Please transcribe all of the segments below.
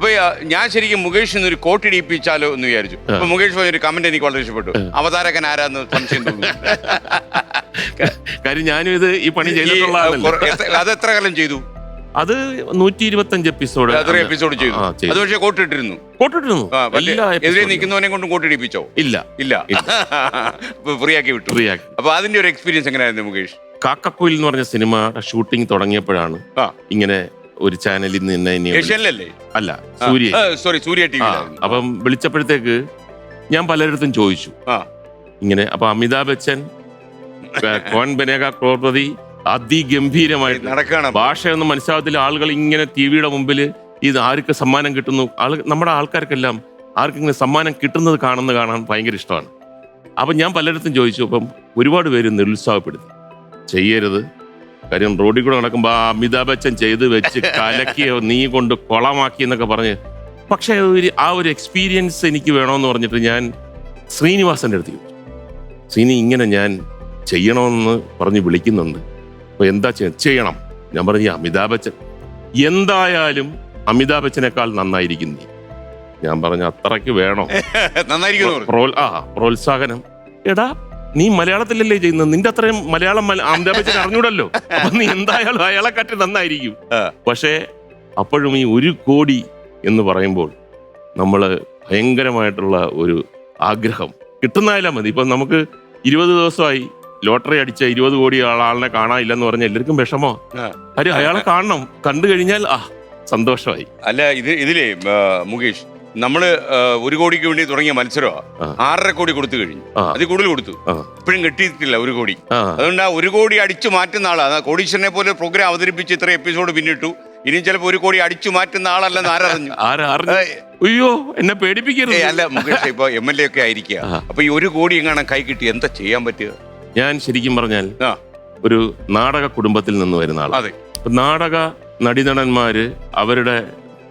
അപ്പൊ ഞാൻ ശരിക്കും മുകേഷ് ഇന്നൊരു കോട്ട് ഇടിപ്പിച്ചാലോ എന്ന് വിചാരിച്ചു. അപ്പൊ മുകേഷ് പറഞ്ഞൊരു കമന്റ് എനിക്ക് വളരെ ഇഷ്ടപ്പെട്ടു. അവതാരകൻ ആരാന്ന് സംശയം കാര്യം ഞാനും ഇത് ഈ പണി ചെയ്തിട്ടുള്ള അത് എത്ര കാലം ചെയ്തു? അത് നൂറ്റി ഇരുപത്തി അഞ്ച് എപ്പിസോഡ് എപ്പിസോഡ് ചെയ്തു. അത് പക്ഷേ കോട്ടിട്ടിരുന്നു. എല്ലാ എതിരെ നിൽക്കുന്നവനെ കൊണ്ട് കോട്ടിടിപ്പിച്ചോ ഇല്ല. ഇല്ല. ഫ്രീ ആക്കി വിട്ടു. ഫ്രീ ആക്കി. അപ്പൊ അതിന്റെ ഒരു എക്സ്പീരിയൻസ് എങ്ങനെയായിരുന്നു മുകേഷ്? കാക്കക്കുയിൽ എന്ന് പറഞ്ഞ സിനിമ ഷൂട്ടിംഗ് തുടങ്ങിയപ്പോഴാണ് ഇങ്ങനെ ഒരു ചാനലിൽ നിന്ന് എന്നെ വിളി- ഏഷ്യനിലല്ലേ അല്ല? സൂര്യ സോറി സൂര്യ ടി ആ, അപ്പം വിളിച്ചപ്പോഴത്തേക്ക് ഞാൻ പലരിടത്തും ചോദിച്ചു. ആ. ഇങ്ങനെ അപ്പൊ അമിതാഭ് ബച്ചൻ ഏ, കോൻ ബനേക ക്രോർപതി അതിഗംഭീരമായിട്ട് നടക്കാണ്. ഭാഷയൊന്നും മനസ്സിലാകത്തില്ല ആളുകൾ ഇങ്ങനെ ടി വിയുടെ മുമ്പിൽ ഇത് ആർക്ക് സമ്മാനം കിട്ടുന്നു? ആൾ നമ്മുടെ ആൾക്കാർക്കെല്ലാം ആർക്കെങ്കിലും സമ്മാനം കിട്ടുന്നത് കാണുന്നത് കാണാൻ ഭയങ്കര ഇഷ്ടമാണ്. അപ്പം ഞാൻ പലയിടത്തും ചോദിച്ചു അപ്പം ഒരുപാട് പേര് നിരുത്സാഹപ്പെടുത്തി. ചെയ്യരുത്. കാര്യം റോഡിൽ കൂടെ നടക്കുമ്പോൾ ആ അമിതാഭ് ബച്ചൻ ചെയ്ത് വെച്ച് കലക്കിയോ നീ കൊണ്ട് കൊളമാക്കി എന്നൊക്കെ പറഞ്ഞ്. പക്ഷെ ഒരു ആ ഒരു എക്സ്പീരിയൻസ് എനിക്ക് വേണമെന്ന് പറഞ്ഞിട്ട് ഞാൻ ശ്രീനിവാസന്റെ അടുത്ത് ചോദിച്ചു. ശ്രീനി ഇങ്ങനെ ഞാൻ ചെയ്യണമെന്ന് പറഞ്ഞ് വിളിക്കുന്നുണ്ട്. അപ്പൊ എന്താ ചെയ്യ- ചെയ്യണം? ഞാൻ പറഞ്ഞു "ഈ അമിതാഭ് ബച്ചൻ എന്തായാലും അമിതാഭ് ബച്ചനേക്കാൾ നന്നായിരിക്കും നീ. ഞാൻ പറഞ്ഞു അത്രയ്ക്ക് വേണോ? നന്നായിരിക്കും ആ പ്രോത്സാഹനം. എടാ നീ മലയാളത്തിലല്ലേ ചെയ്യുന്നത്? നിന്റെ അത്രയും മലയാളം മല- അമിതാഭ് അറിഞ്ഞൂടല്ലോ. അപ്പൊ നീ എന്തായാലും അയാളെ കാട്ടി നന്നായിരിക്കും. പക്ഷേ അപ്പോഴും ഈ ഒരു കോടി എന്ന് പറയുമ്പോൾ നമ്മൾ ഭയങ്കരമായിട്ടുള്ള ഒരു ആഗ്രഹം. കിട്ടുന്നതായാലും മതി. ഇപ്പൊ നമുക്ക് ഇരുപത് ദിവസമായി ലോട്ടറി അടിച്ച ഇരുപത് കോടി ആളാളിനെ കാണാനില്ലെന്ന് പറഞ്ഞ എല്ലാവർക്കും വിഷമോ. കാര്യം അയാളെ കാണണം. കണ്ടു കഴിഞ്ഞാൽ ആ സന്തോഷമായി. അല്ല ഇത് ഇതിലേ മുകേഷ് നമ്മൾ ആ, ഒരു കോടിക്ക് വേണ്ടി തുടങ്ങിയ മത്സരമാ. ആറര കോടി കൊടുത്തു കഴിഞ്ഞു. അത് അതിൽ കൂടുതൽ കൊടുത്തു. ഇപ്പോഴും കിട്ടിയിട്ടില്ല ഒരു കോടി. അതുകൊണ്ട് ആ ഒരു കോടി അടിച്ചു മാറ്റുന്ന ആളാണ് കോടീശ്വരനെ പോലെ പ്രോഗ്രാം അവതരിപ്പിച്ച് ഇത്ര എപ്പിസോഡ് പിന്നിട്ടു. ഇനി ചിലപ്പോ ഒരു കോടി അടിച്ചു മാറ്റുന്ന ആളല്ലെന്ന് ആരറിഞ്ഞു? അയ്യോ എന്നെ പേടിപ്പിക്കുന്നു പേടിപ്പിക്കരുത് അല്ല മുകേഷ് ഇപ്പൊ എം എൽ എ ഒക്കെ ആയിരിക്കുക. അപ്പൊ ഈ ഒരു കോടി എങ്ങാനും കൈ കിട്ടി എന്താ ചെയ്യാൻ പറ്റുക? ഞാൻ ശരിക്കും പറഞ്ഞാൽ ഒരു നാടക കുടുംബത്തിൽ നിന്ന് വരുന്ന ആളാണ് നാടക നടീനടന്മാര് അവരുടെ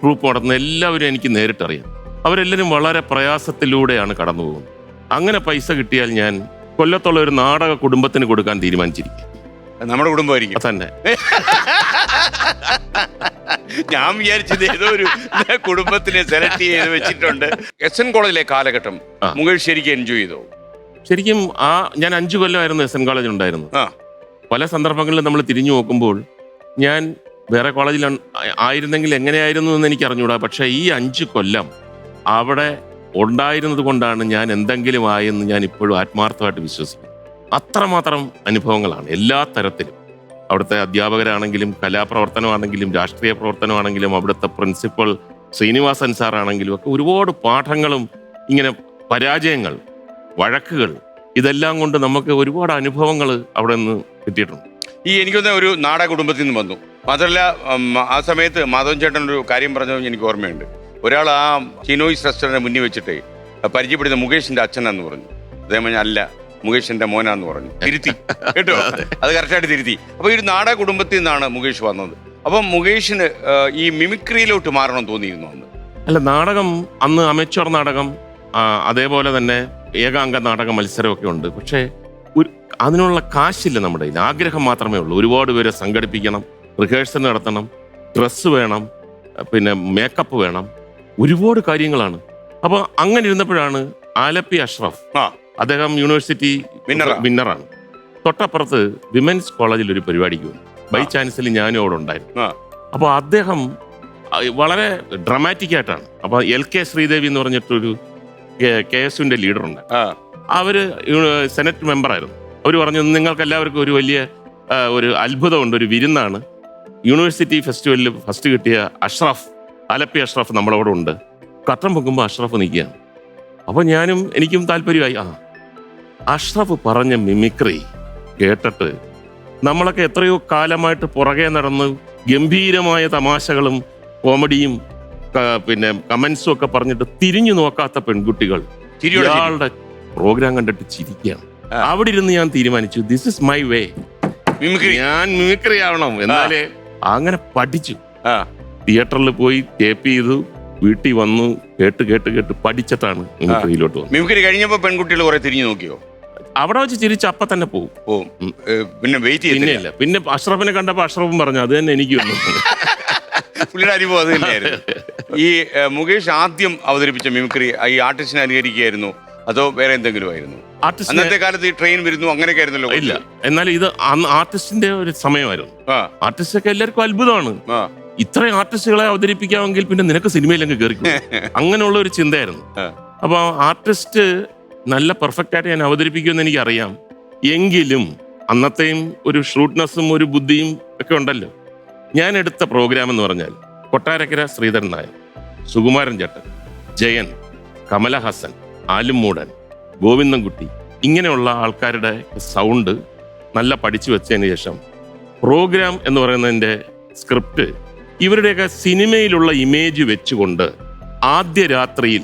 ട്രൂപ്പ് നടത്തുന്ന എല്ലാവരും എനിക്ക് നേരിട്ടറിയാം. അവരെല്ലാവരും വളരെ പ്രയാസത്തിലൂടെയാണ് കടന്നു പോകുന്നത്. അങ്ങനെ പൈസ കിട്ടിയാൽ ഞാൻ കൊല്ലത്തുള്ള ഒരു നാടക കുടുംബത്തിന് കൊടുക്കാൻ തീരുമാനിച്ചിരിക്കും. നമ്മുടെ കുടുംബമായിരിക്കും. തന്നെ. ഞാൻ വിചാരിച്ചത് ഏതോ ഒരു കുടുംബത്തിനെ സെലക്ട് ചെയ്ത് വെച്ചിട്ടുണ്ട്. എസ് എൻ കോളേജിലെ കാലഘട്ടം. മുകേഷ് ശരിക്കും എൻജോയ് ചെയ്തോ? ശരിക്കും ആ ഞാൻ അഞ്ചു കൊല്ലമായിരുന്നു എസ് എൻ കോളേജിൽ ഉണ്ടായിരുന്നു പല സന്ദർഭങ്ങളിലും നമ്മൾ തിരിഞ്ഞു നോക്കുമ്പോൾ ഞാൻ വേറെ കോളേജിൽ ആയിരുന്നെങ്കിൽ എങ്ങനെയായിരുന്നു എന്ന് എനിക്ക് അറിഞ്ഞൂടാ പക്ഷേ ഈ അഞ്ച് കൊല്ലം അവിടെ ഉണ്ടായിരുന്നത് കൊണ്ടാണ് ഞാൻ എന്തെങ്കിലും ആയെന്ന് ഞാൻ ഇപ്പോഴും ആത്മാർത്ഥമായിട്ട് വിശ്വസിക്കുന്നു. അത്രമാത്രം അനുഭവങ്ങളാണ് എല്ലാ തരത്തിലും. അവിടുത്തെ അധ്യാപകരാണെങ്കിലും കലാപ്രവർത്തനമാണെങ്കിലും രാഷ്ട്രീയ പ്രവർത്തനമാണെങ്കിലും അവിടുത്തെ പ്രിൻസിപ്പൽ ശ്രീനിവാസൻ സാറാണെങ്കിലും ഒക്കെ ഒരുപാട് പാഠങ്ങളും ഇങ്ങനെ പരാജയങ്ങൾ വഴക്കുകൾ ഇതെല്ലാം കൊണ്ട് നമുക്ക് ഒരുപാട് അനുഭവങ്ങൾ അവിടെ നിന്ന് കിട്ടിയിട്ടുണ്ട്. ഈ എനിക്കൊന്ന് ഒരു നാടക കുടുംബത്തിൽ നിന്ന് വന്നു. മാത്രമല്ല ആ സമയത്ത് മാധവൻ ചേട്ടൻ ഒരു കാര്യം പറഞ്ഞത് എനിക്ക് ഓർമ്മയുണ്ട്. ഒരാൾ ആ ചിനോയ് റെസ്റ്റോറന്റ് മുന്നിൽ വെച്ചിട്ട് പരിചയപ്പെടുന്ന മുകേഷിന്റെ അച്ഛനാന്ന് പറഞ്ഞു. അദ്ദേഹം പറഞ്ഞു അല്ല മുകേഷിന്റെ മോനാന്ന് പറഞ്ഞു. തിരുത്തി കേട്ടോ? അത്. കറക്റ്റായിട്ട് തിരുത്തി. അപ്പൊ ഈ ഒരു നാടക കുടുംബത്തിൽ നിന്നാണ് മുകേഷ് വന്നത്. അപ്പം മുകേഷിന് ഈ മിമിക്രിയിലോട്ട് മാറണം തോന്നിയിരുന്നു അന്ന്. അല്ല നാടകം അന്ന് അമേച്വർ നാടകം അതേപോലെ തന്നെ ഏകാംഗ നാടക മത്സരമൊക്കെ ഉണ്ട്. പക്ഷേ അതിനുള്ള കാശില്ല നമ്മുടെ കയ്യിൽ. ആഗ്രഹം മാത്രമേ ഉള്ളൂ. ഒരുപാട് പേരെ സംഘടിപ്പിക്കണം റിഹേഴ്സൽ നടത്തണം ഡ്രസ്സ് വേണം പിന്നെ മേക്കപ്പ് വേണം. ഒരുപാട് കാര്യങ്ങളാണ്. അപ്പോൾ അങ്ങനെ ഇരുന്നപ്പോഴാണ് ആലപ്പി അഷ്റഫ് അദ്ദേഹം യൂണിവേഴ്സിറ്റി വിന്നറാണ് തൊട്ടപ്പുറത്ത് വിമൻസ് കോളേജിൽ ഒരു പരിപാടിക്ക് വന്നു ബൈ ചാൻസിൽ ഞാനും അവിടെ ഉണ്ടായിരുന്നു. അപ്പൊ അപ്പോൾ അദ്ദേഹം വളരെ ഡ്രമാറ്റിക് ആയിട്ടാണ്. അപ്പോൾ എൽ കെ ശ്രീദേവി എന്ന് പറഞ്ഞിട്ടൊരു കെ എസ് യുവിന്റെ ലീഡറുണ്ട് ആ. അവർ സെനറ്റ് സെനറ്റ് മെമ്പറായിരുന്നു അവർ പറഞ്ഞു നിങ്ങൾക്ക് എല്ലാവർക്കും ഒരു വലിയ ഒരു അത്ഭുതമുണ്ട് ഒരു വിരുന്നാണ്. യൂണിവേഴ്സിറ്റി ഫെസ്റ്റിവലിൽ ഫസ്റ്റ് കിട്ടിയ അഷ്റഫ് അലപ്പി അഷ്റഫ് നമ്മളവിടെ ഉണ്ട്. കട്ടം പൊക്കുമ്പോൾ അഷ്റഫ് നിൽക്കുകയാണ്. അപ്പോൾ ഞാനും എനിക്കും താല്പര്യമായി ആ അഷ്റഫ് പറഞ്ഞ മിമിക്രി കേട്ടിട്ട് നമ്മളൊക്കെ എത്രയോ കാലമായിട്ട് പുറകെ നടന്ന് ഗംഭീരമായ തമാശകളും കോമഡിയും പിന്നെ കമൻസും ഒക്കെ പറഞ്ഞിട്ട് തിരിഞ്ഞു നോക്കാത്ത പെൺകുട്ടികൾ ഒരാളുടെ ഇയാളുടെ പ്രോഗ്രാം കണ്ടിട്ട് ചിരിക്കുകയാണ്. അവിടെ ഇരുന്ന് ഞാൻ തീരുമാനിച്ചു this is my way mimicry. ഞാൻ മിമിക്രി ആവണം എന്നാലേ അങ്ങനെ പഠിച്ചു. തിയേറ്ററിൽ പോയി ടേപ്പ് ചെയ്തു വീട്ടിൽ വന്നു കേട്ട് കേട്ട് കേട്ട് പഠിച്ചിട്ടാണ് മിമിക്രിയിലോട്ട് വന്നത്. മിമിക്രി കഴിഞ്ഞപ്പോ പെൺകുട്ടികൾ കുറെ തിരിഞ്ഞു നോക്കിയോ? അവിടെ വെച്ച് ചിരിച്ച് അപ്പ തന്നെ പോകും പിന്നെ വെയിറ്റ് പിന്നെ ഇല്ല. പിന്നെ അഷ്റഫിനെ കണ്ടപ്പോ അഷ്റഫും പറഞ്ഞു അത് തന്നെ എനിക്ക് വന്നു പുള്ളിയുടെ അനുഭവം അത് തന്നെയായിരുന്നു. ഈ മുകേഷ് ആദ്യം അവതരിപ്പിച്ച മിമിക്രി ഈ ആർട്ടിസ്റ്റിനെ അനുകരിക്കുകയായിരുന്നു അതോ വേറെ എന്തെങ്കിലും ആയിരുന്നു അന്നത്തെ കാലത്ത് ഈ ട്രെയിൻ വരുന്നു അങ്ങനെയൊക്കെ ആയിരുന്നല്ലോ ഇല്ല. എന്നാൽ ഇത് അന്ന് ആർട്ടിസ്റ്റിന്റെ ഒരു സമയമായിരുന്നു. ആർട്ടിസ്റ്റൊക്കെ ആർട്ടിസ്റ്റ് എല്ലാവർക്കും അത്ഭുതമാണ്. ഇത്രയും ആർട്ടിസ്റ്റുകളെ അവതരിപ്പിക്കാമെങ്കിൽ പിന്നെ നിനക്ക് സിനിമയിലങ്ങ് കയറി അങ്ങനെയുള്ള ഒരു ചിന്തയായിരുന്നു. അപ്പോൾ അപ്പൊ ആർട്ടിസ്റ്റ് നല്ല പെർഫെക്റ്റ് ആയിട്ട് ഞാൻ അവതരിപ്പിക്കുമെന്ന് എനിക്കറിയാം. എങ്കിലും അന്നത്തെയും ഒരു ഷ്രൂട്ട്നെസ്സും ഒരു ബുദ്ധിയും ഒക്കെ ഉണ്ടല്ലോ. ഞാൻ എടുത്ത പ്രോഗ്രാം എന്ന് പറഞ്ഞാൽ കൊട്ടാരക്കര ശ്രീധരൻ നായർ സുകുമാരൻ ചേട്ടൻ ജയൻ കമലഹാസൻ ആലുംമൂടൻ ഗോവിന്ദൻകുട്ടി. ഇങ്ങനെയുള്ള ആൾക്കാരുടെ സൗണ്ട് നല്ല പഠിച്ചു വെച്ചതിന് ശേഷം പ്രോഗ്രാം എന്ന് പറയുന്നതിന്റെ സ്ക്രിപ്റ്റ് ഇവരുടെയൊക്കെ സിനിമയിലുള്ള ഇമേജ് വെച്ചുകൊണ്ട് ആദ്യ രാത്രിയിൽ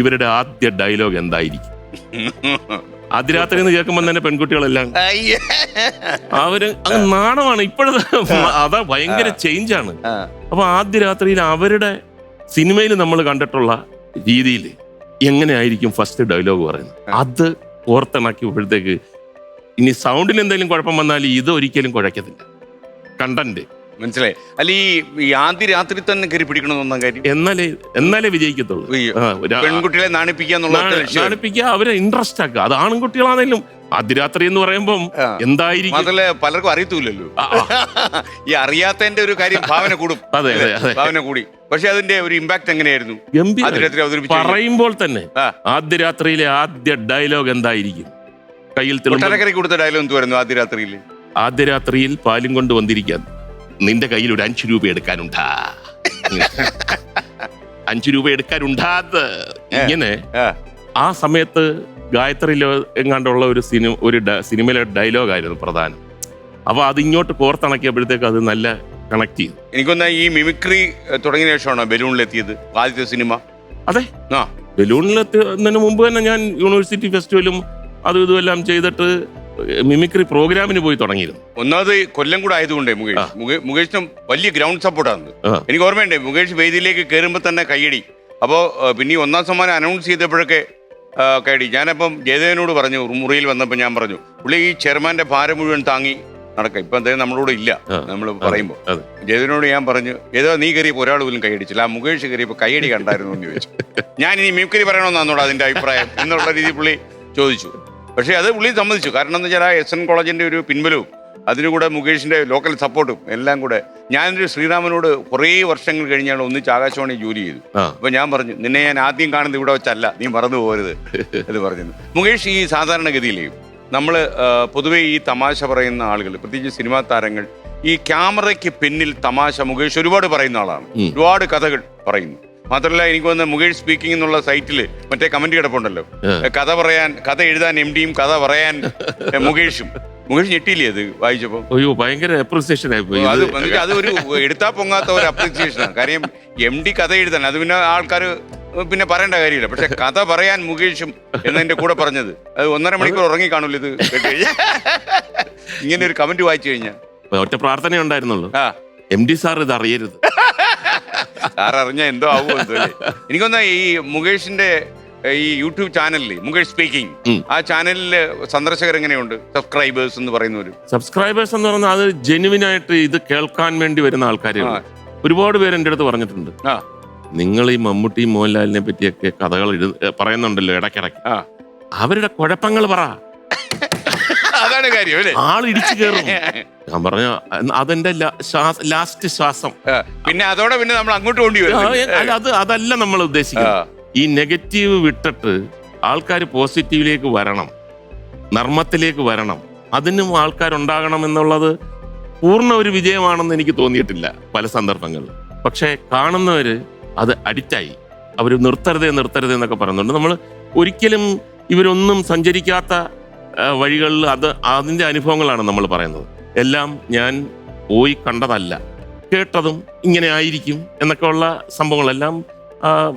ഇവരുടെ ആദ്യ ഡയലോഗ് എന്തായിരിക്കും? ആദ്യ രാത്രി എന്ന് കേൾക്കുമ്പോൾ തന്നെ പെൺകുട്ടികളെല്ലാം. അവർ നാണമാണ്. ഇപ്പോഴത്തെ അതാ ഭയങ്കര ചേഞ്ചാണ്. അപ്പൊ ആദ്യ രാത്രിയിൽ അവരുടെ സിനിമയിൽ നമ്മൾ കണ്ടിട്ടുള്ള രീതിയിൽ എങ്ങനെയായിരിക്കും ഫസ്റ്റ് ഡയലോഗ് പറയുന്നത്? അത് ഓർത്തിണക്കിയപ്പോഴത്തേക്ക് ഇനി സൗണ്ടിന് എന്തെങ്കിലും കുഴപ്പം വന്നാൽ ഇത് ഒരിക്കലും കുഴക്കത്തില്ല. കണ്ടന്റ്. മനസ്സിലായി. അല്ല ഈ ആദ്യ രാത്രി തന്നെ കയറി പിടിക്കണമെന്നൊന്നും കാര്യം? എന്നാലേ എന്നാലേ വിജയിക്കത്തുള്ളൂ. പെൺകുട്ടികളെ നാണിപ്പിക്കുക അവരെ ഇൻട്രസ്റ്റ് ആക്കുക. അത് ആൺകുട്ടികളാണെങ്കിലും അതിരാത്രി എന്ന് പറയുമ്പോൾ. എന്തായിരിക്കും? പലർക്കും അറിയത്തൂലല്ലോ ഈ അറിയാത്തതിന്റെ ഒരു കാര്യം ഭാവന കൂടും. അതെ. ഭാവന കൂടി. പക്ഷെ അതിന്റെ ഒരു ഇമ്പാക്ട് എങ്ങനെയായിരുന്നു? അവതരിപ്പിച്ചു പറയുമ്പോൾ തന്നെ ആദ്യ രാത്രിയിലെ ആദ്യ ഡയലോഗ് എന്തായിരിക്കും? കയ്യിൽ കൊടുത്ത ഡയലോഗ് എന്ത് വരുന്നു ആദ്യ രാത്രിയിൽ ആദ്യ രാത്രിയിൽ പാലും കൊണ്ട് വന്നിരിക്കാൻ. നിന്റെ കയ്യിൽ ഒരു അഞ്ചു രൂപ എടുക്കാനുണ്ടാ. അഞ്ചു രൂപ എടുക്കാനുണ്ടാത് ഇങ്ങനെ ആ. സമയത്ത് ഗായത്രിയിലോ എങ്ങാണ്ടുള്ള ഒരു സിനിമ ഒരു സിനിമയിലെ സിനിമയിലെ ഡയലോഗായിരുന്നു പ്രധാനം. അപ്പൊ അതിങ്ങോട്ട് കോർത്തിണക്കിയപ്പോഴത്തേക്ക് അത് നല്ല കണക്ട് ചെയ്തു. എനിക്കൊന്ന് ഈ മിമിക്രി തുടങ്ങിയ ശേഷമാണ് ബലൂണിലെത്തിയത് ആദ്യത്തെ സിനിമ? അതെ. ആ. ബലൂണിലെത്തുന്നതിന് മുമ്പ് തന്നെ ഞാൻ യൂണിവേഴ്സിറ്റി ഫെസ്റ്റിവലും അതും ഇതും എല്ലാം ചെയ്തിട്ട് മിമിക്രി പ്രോഗ്രാമിന് പോയി തുടങ്ങിയിരുന്നു. ഒന്നാമത് കൊല്ലം കൂടെ ആയതുകൊണ്ടേ. മുകേഷ്. മുകേഷിനും വലിയ ഗ്രൗണ്ട് സപ്പോർട്ടാണ് എനിക്ക് ഓർമ്മയുണ്ടേ മുകേഷ് വേദിയിലേക്ക് കയറുമ്പോൾ തന്നെ കയ്യടി. അപ്പോൾ പിന്നെ ഒന്നാം സമ്മാനം അനൗൺസ് ചെയ്തപ്പോഴൊക്കെ കൈയടി ഞാനപ്പം ജയദേവനോട് പറഞ്ഞു മുറിയിൽ വന്നപ്പോൾ ഞാൻ പറഞ്ഞു പുള്ളി ഈ ചെയർമാന്റെ ഭാരം മുഴുവൻ താങ്ങി നടക്കാം. ഇപ്പം അദ്ദേഹം നമ്മളോട് ഇല്ല നമ്മൾ പറയുമ്പോൾ. അതെ. ഞാൻ പറഞ്ഞു ഏതോ നീ കയറിയപ്പോൾ ഒരാൾ പോലും കൈയടിച്ചില്ല ആ മുകേഷ് കയറിയപ്പോൾ കൈയടി കണ്ടായിരുന്നു എന്ന് ചോദിച്ചു. ഞാൻ ഇനി മിമിക്രി പറയണമെന്നാന്നോട് അതിന്റെ അഭിപ്രായം എന്നുള്ള രീതി പുള്ളി ചോദിച്ചു. പക്ഷേ അത് പുള്ളി സമ്മതിച്ചു. കാരണം എന്ന് വെച്ചാൽ ആ എസ് എൻ കോളേജിന്റെ ഒരു പിൻബലവും അതിനുകൂടെ മുകേഷിന്റെ ലോക്കൽ സപ്പോർട്ടും എല്ലാം കൂടെ ഞാനൊരു ശ്രീരാമനോട് കുറേ വർഷങ്ങൾ കഴിഞ്ഞാണ് ഒന്നിച്ച് ആകാശവാണി ജോലി ചെയ്തു. അപ്പോൾ അപ്പൊ ഞാൻ പറഞ്ഞു നിന്നെ ഞാൻ ആദ്യം കാണുന്നത് ഇവിടെ വെച്ചല്ല നീ മറന്നു പോകരുത് എന്ന് പറഞ്ഞു മുകേഷ് ഈ സാധാരണഗതിയിലേ നമ്മൾ പൊതുവേ ഈ തമാശ പറയുന്ന ആളുകൾ പ്രത്യേകിച്ച് സിനിമാ താരങ്ങൾ ഈ ക്യാമറയ്ക്ക് പിന്നിൽ തമാശ മുകേഷ് ഒരുപാട് പറയുന്ന ആളാണ്. ഒരുപാട് കഥകൾ പറയുന്നു. മാത്രമല്ല എനിക്ക് വന്ന് മുകേഷ് സ്പീക്കിംഗ് എന്നുള്ള സൈറ്റിൽ മറ്റേ കമന്റ് കിടപ്പുണ്ടല്ലോ. കഥ പറയാൻ കഥ എഴുതാൻ എം ഡിയും കഥ പറയാൻ മുകേഷും. മുകേഷ് ഞെട്ടിയില്ലേ അത് വായിച്ചപ്പോ? അയ്യോ ഭയങ്കര അപ്രീസിയേഷൻ ആയിപ്പോയി അത് അത് ഒരു എടുത്താ പൊങ്ങാത്ത ഒരു അപ്രിസിയേഷനാണ് കാര്യം എം ഡി കഥ എഴുതാൻ അത് പിന്നെ ആൾക്കാർ പിന്നെ പറയേണ്ട കാര്യമില്ല. പക്ഷെ കഥ പറയാൻ മുകേഷും എന്നതിന്റെ കൂടെ പറഞ്ഞത്. അത് ഒന്നര മണിക്കൂർ ഉറങ്ങി കാണൂല ഇത്. ഇങ്ങനെ ഒരു കമന്റ് വായിച്ചു കഴിഞ്ഞാൽ ഒറ്റ പ്രാർത്ഥന ഉണ്ടായിരുന്നുള്ളൂ. എം ഡി സാർ ഇത് അറിയരുത്. സാർ അറിഞ്ഞാൽ എന്തോ ആവുമോ എനിക്കൊന്ന ഈ മുകേഷിന്റെ ഈ യൂട്യൂബ് ചാനലിൽ മുകേഷ് സ്പീക്കിംഗ്. ആ ചാനലിൽ സന്ദർശകർ എങ്ങനെയുണ്ട് സബ്സ്ക്രൈബേഴ്സ് എന്ന് പറയുന്നവര്? സബ്സ്ക്രൈബേഴ്സ് എന്ന് പറഞ്ഞാൽ അത് ജെനുവിനായിട്ട് ഇത് കേൾക്കാൻ വേണ്ടി വരുന്ന ആൾക്കാരാണ് ഒരുപാട് പേര് എന്റെ അടുത്ത് പറഞ്ഞിട്ടുണ്ട്. ആ. നിങ്ങൾ ഈ മമ്മൂട്ടി മോഹൻലാലിനെ പറ്റിയൊക്കെ കഥകൾ എഴു പറയുന്നുണ്ടല്ലോ ഇടയ്ക്കിടയ്ക്ക്. ആ അവരുടെ കുഴപ്പങ്ങൾ പറ. അതാണ് കാര്യം അല്ലേ? ആൾ ഇടിച്ചു കയറും. ഞാൻ പറഞ്ഞ അതെന്റെ ലാസ്റ്റ് ശ്വാസം. ആ, പിന്നെ അതോടെ പിന്നെ നമ്മൾ അങ്ങോട്ട് കൊണ്ടി ആ, വരും അല്ല അത് അതല്ല നമ്മൾ ഉദ്ദേശിക്കുന്നത്. ഈ നെഗറ്റീവ് വിട്ടിട്ട് ആൾക്കാർ പോസിറ്റീവിലേക്ക് വരണം. നർമ്മത്തിലേക്ക് വരണം. അതിനും ആൾക്കാരുണ്ടാകണം എന്നുള്ളത് പൂർണ ഒരു വിജയമാണെന്ന് എനിക്ക് തോന്നിയിട്ടില്ല പല സന്ദർഭങ്ങളിലും പക്ഷേ കാണുന്നവര് അത് അഡിക്റ്റായി. അവർ നിർത്തരുതേ നിർത്തരുതേ എന്നൊക്കെ പറയുന്നുണ്ട്. നമ്മൾ ഒരിക്കലും ഇവരൊന്നും സഞ്ചരിക്കാത്ത വഴികളിൽ അത് അതിന്റെ അനുഭവങ്ങളാണ് നമ്മൾ പറയുന്നത്. എല്ലാം ഞാൻ പോയി കണ്ടതല്ല. കേട്ടതും ഇങ്ങനെ ആയിരിക്കും എന്നൊക്കെ ഉള്ള സംഭവങ്ങളെല്ലാം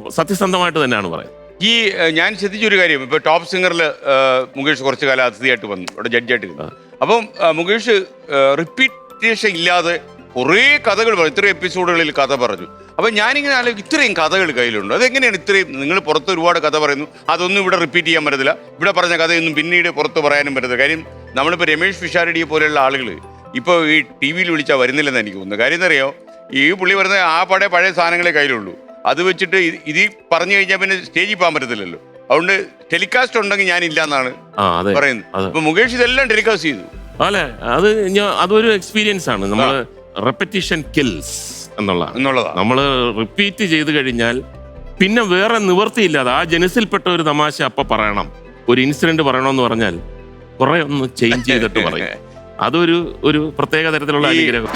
സത്യസന്ധമായിട്ട് തന്നെയാണ് പറയുന്നത്. ഈ ഞാൻ ശ്രദ്ധിച്ചൊരു കാര്യം. ഇപ്പോൾ ടോപ്പ് സിംഗറിൽ മുകേഷ് കുറച്ച് കാലം അതിഥിയായിട്ട് വന്നു. അവിടെ ജഡ്ജായിട്ട് അപ്പം മുകേഷ് റിപ്പീറ്റേഷൻ ഇല്ലാതെ കുറേ കഥകൾ പറഞ്ഞു. ഇത്രയും എപ്പിസോഡുകളിൽ കഥ പറഞ്ഞു. അപ്പൊ ഞാനിങ്ങനെ ആലോചിക്കും ഇത്രയും കഥകൾ കയ്യിലുണ്ട്. അതെങ്ങനെയാണ് ഇത്രയും നിങ്ങൾ പുറത്ത് ഒരുപാട് കഥ പറയുന്നു അതൊന്നും ഇവിടെ റിപ്പീറ്റ് ചെയ്യാൻ പറ്റത്തില്ല. ഇവിടെ പറഞ്ഞ കഥയൊന്നും പിന്നീട് പുറത്ത് പറയാനും പറ്റത്തില്ല. കാര്യം നമ്മളിപ്പോൾ രമേഷ് പിഷാരടിയെ പോലെയുള്ള ആളുകൾ ഇപ്പോൾ ഈ ടി വിയിൽ വിളിച്ചാൽ വരുന്നില്ലെന്ന് എനിക്ക് തോന്നുന്നു കാര്യം എന്തറിയോ ഈ പുള്ളി പറയുന്നത് ആ പടേ പഴയ സാധനങ്ങളെ കയ്യിലുള്ളൂ. അത് വെച്ചിട്ട് ഇത് പറഞ്ഞു കഴിഞ്ഞാൽ പിന്നെ സ്റ്റേജിൽ പോകാൻ പറ്റത്തില്ലല്ലോ. അതുകൊണ്ട് ടെലികാസ്റ്റ് ഉണ്ടെങ്കിൽ ഞാൻ ഇല്ല എന്നാണ് പറയുന്നത്. അപ്പൊ മുകേഷ് ഇതെല്ലാം ടെലികാസ്റ്റ് ചെയ്തു. അല്ലെ? അത് ഞാൻ അതൊരു എക്സ്പീരിയൻസ് ആണ്. നമ്മൾ റെപ്പറ്റീഷൻ കിൽസ് എന്നുള്ളതാണ്. എന്നുള്ളതാണ്. നമ്മൾ റിപ്പീറ്റ് ചെയ്ത് കഴിഞ്ഞാൽ പിന്നെ വേറെ നിവൃത്തിയില്ലാതെ ആ ജനസിൽപ്പെട്ട ഒരു തമാശ അപ്പൊ പറയണം. ഒരു ഇൻസിഡന്റ് പറയണമെന്ന് പറഞ്ഞാൽ കുറെ ഒന്ന് ചേഞ്ച് ചെയ്തിട്ട് പറയും. അതൊരു ഒരു പ്രത്യേക തരത്തിലുള്ള അനുഗ്രഹം.